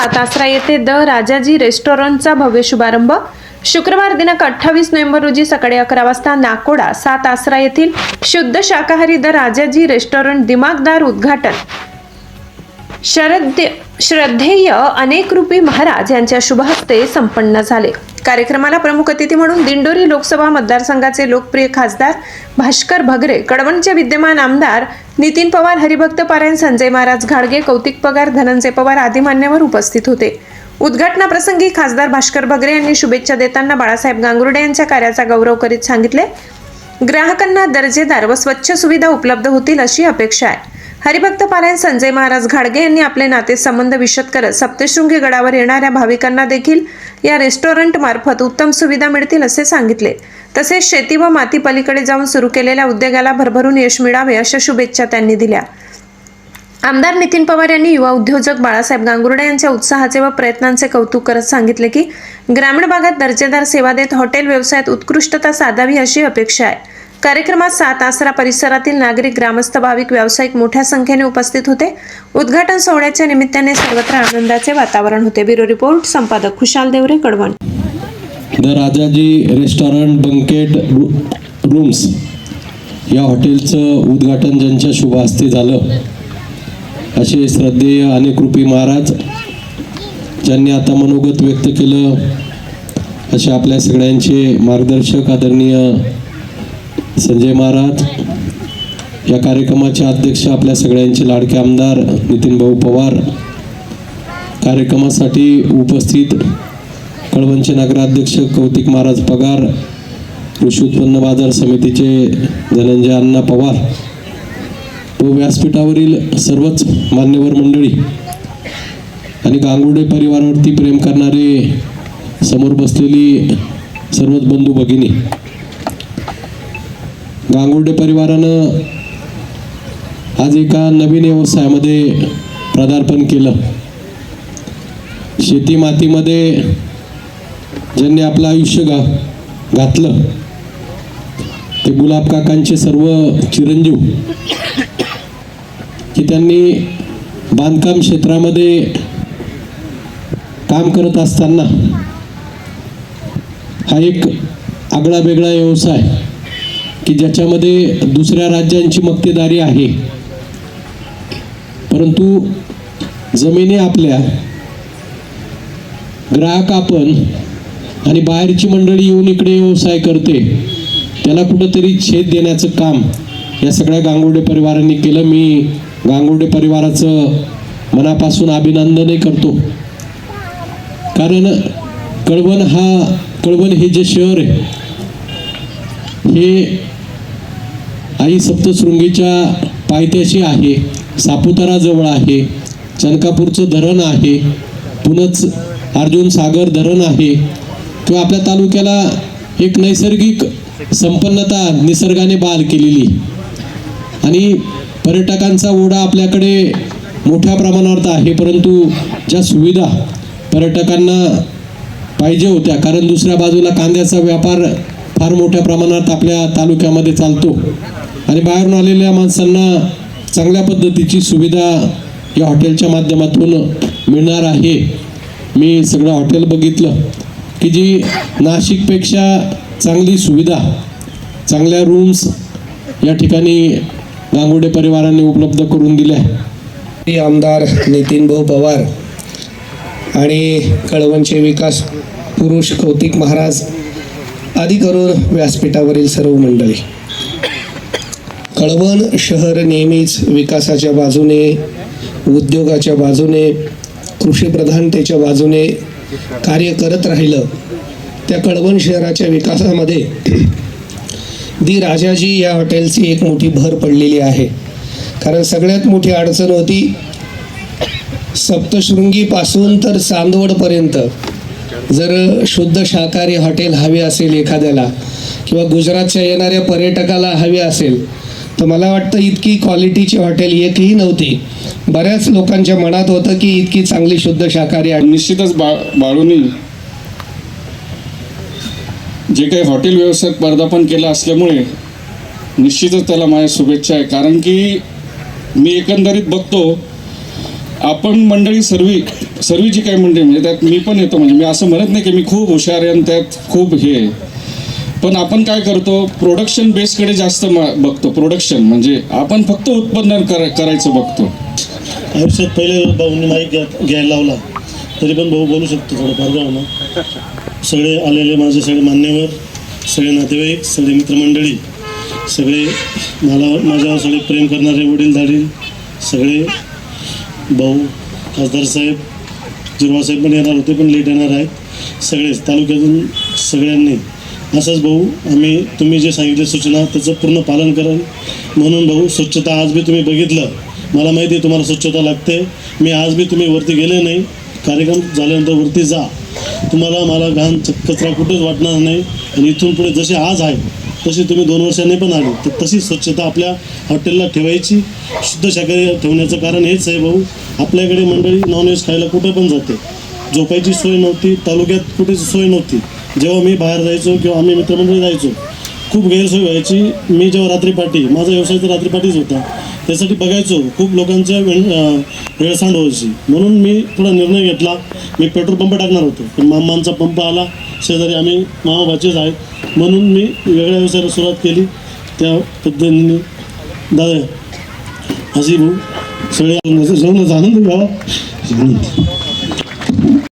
सात आसरा येथे द राजाजी रेस्टॉरंटचा भव्य शुभारंभ. शुक्रवार दिनांक अठ्ठावीस नोव्हेंबर रोजी सकाळी अकरा वाजता नाकोडा सात आसरा येथील शुद्ध शाकाहारी द राजाजी रेस्टॉरंट दिमागदार उद्घाटन. शरद श्रद्धेय अनेक रूपी महाराज यांच्या शुभहस्ते संपन्न झाले. कार्यक्रमाला प्रमुख अतिथी म्हणून दिंडोरी लोकसभा मतदारसंघाचे लोकप्रिय खासदार भास्कर भगरे कडवणचे विद्यमान आमदार नितीन पवार हरिभक्त पारायण संजय महाराज घाडगे कौतिक पगार धनंजय पवार आदी मान्यवर उपस्थित होते. उद्घाटनाप्रसंगी खासदार भास्कर भगरे यांनी शुभेच्छा देताना बाळासाहेब गांगुर्डे यांच्या कार्याचा गौरव करीत सांगितले. ग्राहकांना दर्जेदार व स्वच्छ सुविधा उपलब्ध होतील अशी अपेक्षा आहे. हरिभक्त पारायण संजय महाराज घाडगे यांनी आपले नाते संबंध विशद करत सप्तशृंगी गडावर येणाऱ्या भाविकांना देखील या रेस्टॉरंट मार्फत उत्तम सुविधा मिळतील असे सांगितले. तसेच शेती व माती पलीकडे जाऊन सुरू केलेल्या उद्योगाला भरभरून यश मिळावे अशा शुभेच्छा त्यांनी दिल्या. आमदार नितीन पवार यांनी युवा उद्योजक बाळासाहेब गांगुर्डे यांच्या उत्साहाचे व प्रयत्नांचे कौतुक करत सांगितले की ग्रामीण भागात दर्जेदार सेवा देत हॉटेल व्यवसायात उत्कृष्टता साधावी अशी अपेक्षा आहे. कार्यक्रमात सात आसरा परिसरातील नागरिक ग्रामस्थ भाविक व्यावसायिक मोठ्या संख्येने उपस्थित होते. उद्घाटन सोहळ्याच्या निमित्ताने सर्वत्र आनंदाचे वातावरण होते. ब्युरो रिपोर्ट संपादक Khushal Devre Kadwan. The Rajaji restaurant banquet रू रूम्स या हॉटेलचं उद्घाटन ज्यांच्या शुभ हस्ते झालं असे श्रद्धेय आणि कृपी महाराज ज्यांनी आता मनोगत व्यक्त केलं असे आपल्या सगळ्यांचे मार्गदर्शक आदरणीय संजय महाराज या कार्यक्रमाचे अध्यक्ष आपल्या सगळ्यांचे लाडके आमदार नितीन भाऊ पवार कार्यक्रमासाठी उपस्थित कळवणचे नगराध्यक्ष कौतिक महाराज पगार कृषी उत्पन्न बाजार समितीचे धनंजय अण्णा पवार व व्यासपीठावरील सर्वच मान्यवर मंडळी आणि गांगुडे परिवारावरती प्रेम करणारे समोर बसलेली सर्वच बंधू भगिनी गांगुर्डे परिवारानं आज एका नवीन व्यवसायामध्ये पदार्पण केलं. शेती मातीमध्ये ज्यांनी आपलं आयुष्य गा घातलं ते गुलाब काकांचे सर्व चिरंजीव की त्यांनी बांधकाम क्षेत्रामध्ये काम करत असताना हा एक आगळा वेगळा व्यवसाय की ज्याच्यामध्ये दुसऱ्या राज्यांची मक्तेदारी आहे. परंतु जमिनी आपल्या ग्राहक आपण आणि बाहेरची मंडळी येऊन इकडे व्यवसाय करते त्याला कुठंतरी छेद देण्याचं काम या सगळ्या गांगुर्डे परिवारांनी केलं. मी गांगुर्डे परिवाराचं मनापासून अभिनंदनही करतो. कारण कळवण हा कळवण हे जे शहर आहे हे आई सप्तशृंगीच्या पायथ्याशी आहे सापुताराजवळ आहे चनकापूरचं धरण आहे पुनच अर्जुन सागर धरण आहे. किंवा आपल्या तालुक्याला एक नैसर्गिक संपन्नता निसर्गाने बहाल केलेली. आणि पर्यटकांचा ओढा आपल्याकडे मोठ्या प्रमाणावर आहे परंतु ज्या सुविधा पर्यटकांना पाहिजे होत्या कारण दुसऱ्या बाजूला कांद्याचा व्यापार फार मोठ्या प्रमाणात आपल्या तालुक्यामध्ये चालतो. आणि बाहेरून आलेल्या माणसांना चांगल्या पद्धतीची सुविधा या हॉटेलच्या माध्यमातून मिळणार आहे. मी सगळं हॉटेल बघितलं की जी नाशिकपेक्षा चांगली सुविधा चांगल्या रूम्स या ठिकाणी गांगुडे परिवाराने उपलब्ध करून दिल्या. आमदार नितीन भाऊ पवार आणि कळवणचे विकास पुरुष कौतिक महाराज आदी करून व्यासपीठावरील सर्व मंडळी कळवण शहर नेहमीच विकासाच्या बाजूने उद्योगाच्या बाजूने कृषीप्रधानतेच्या बाजूने कार्य करत राहिलं त्या कळवण शहराच्या विकासामध्ये दी राजाजी या हॉटेलची एक मोठी भर पडलेली आहे. कारण सगळ्यात मोठी अडचण होती सप्तशृंगीपासून तर चांदवडपर्यंत. जर शुद्ध शाकाहारी हॉटेल हवे असेल एखाद्याला किंवा गुजरातच्या येणाऱ्या पर्यटकाला हवे असेल तर मला वाटतं इतकी क्वालिटीची हॉटेल एकही नव्हती. बऱ्याच लोकांच्या मनात होतं की इतकी चांगली शुद्ध शाकाहारी आहे निश्चितच बा बाळूनी जे काही हॉटेल व्यवसायात पदार्पण केलं असल्यामुळे निश्चितच त्याला माझ्या शुभेच्छा आहे. कारण की मी एकंदरीत बघतो आपण मंडळी सर्वी सर्व जी काही म्हणजे त्यात मी पण येतो म्हणजे मी असं म्हणत नाही की मी खूप हुशार आहे आणि त्यात खूप हे आहे. पण आपण काय करतो प्रोडक्शन बेसकडे जास्त बघतो प्रोडक्शन म्हणजे आपण फक्त उत्पन्न करा करायचं बघतो आयुष्यात पहिले भाऊंनी माईक घ्या- घ्यायला लावला तरी पण भाऊ बोलू शकतो थोडंफार का ना सगळे आलेले माझे सगळे मान्यवर सगळे नातेवाईक सगळे मित्रमंडळी सगळे मला माझ्यावर सगळे प्रेम करणारे वडीलधारी सगळे भाऊ खासदार साहेब जिरवासाहेब पण येणार होते पण लेट येणार आहेत. सगळेच तालुक्यातून सगळ्यांनी. असंच भाऊ आम्ही तुम्ही जे सांगितले सूचना त्याचं पूर्ण पालन कराल म्हणून भाऊ स्वच्छता आज बी तुम्ही बघितलं. मला माहिती आहे तुम्हाला स्वच्छता लागते. मी आज बी तुम्ही वरती गेले नाही. कार्यक्रम झाल्यानंतर वरती जा. तुम्हाला मला घाण कचरा कुठेच वाटणार नाही. आणि इथून पुढे जसे आज आहे तशी तुम्ही दोन वर्षांनी पण आले. तर तशी स्वच्छता आपल्या हॉटेलला ठेवायची. शुद्ध शाकाहारी ठेवण्याचं कारण हेच आहे भाऊ. आपल्याकडे मंडळी नॉनव्हेज खायला कुठं पण जाते. झोपायची सोय नव्हती तालुक्यात कुठेच सोय नव्हती. जेव्हा मी बाहेर जायचो किंवा आम्ही मित्रमंडळी जायचो खूप गैरसोय व्हायची. मी जेव्हा रात्री पाठी माझा व्यवसाय तर रात्री पाठीच होता. त्यासाठी बघायचो. खूप लोकांच्या वेळसांड व्हायची म्हणून मी थोडा निर्णय घेतला मी पेट्रोल पंप टाकणार होतो. पण मामांचा पंप आला शेजारी आम्ही मामाबाचेच आहेत. म्हणून मी वेगळ्या व्यवसायाला सुरुवात केली. त्या पद्धतीने दादा अशी भाऊ सगळे जेवणाचा आनंद घ्यावा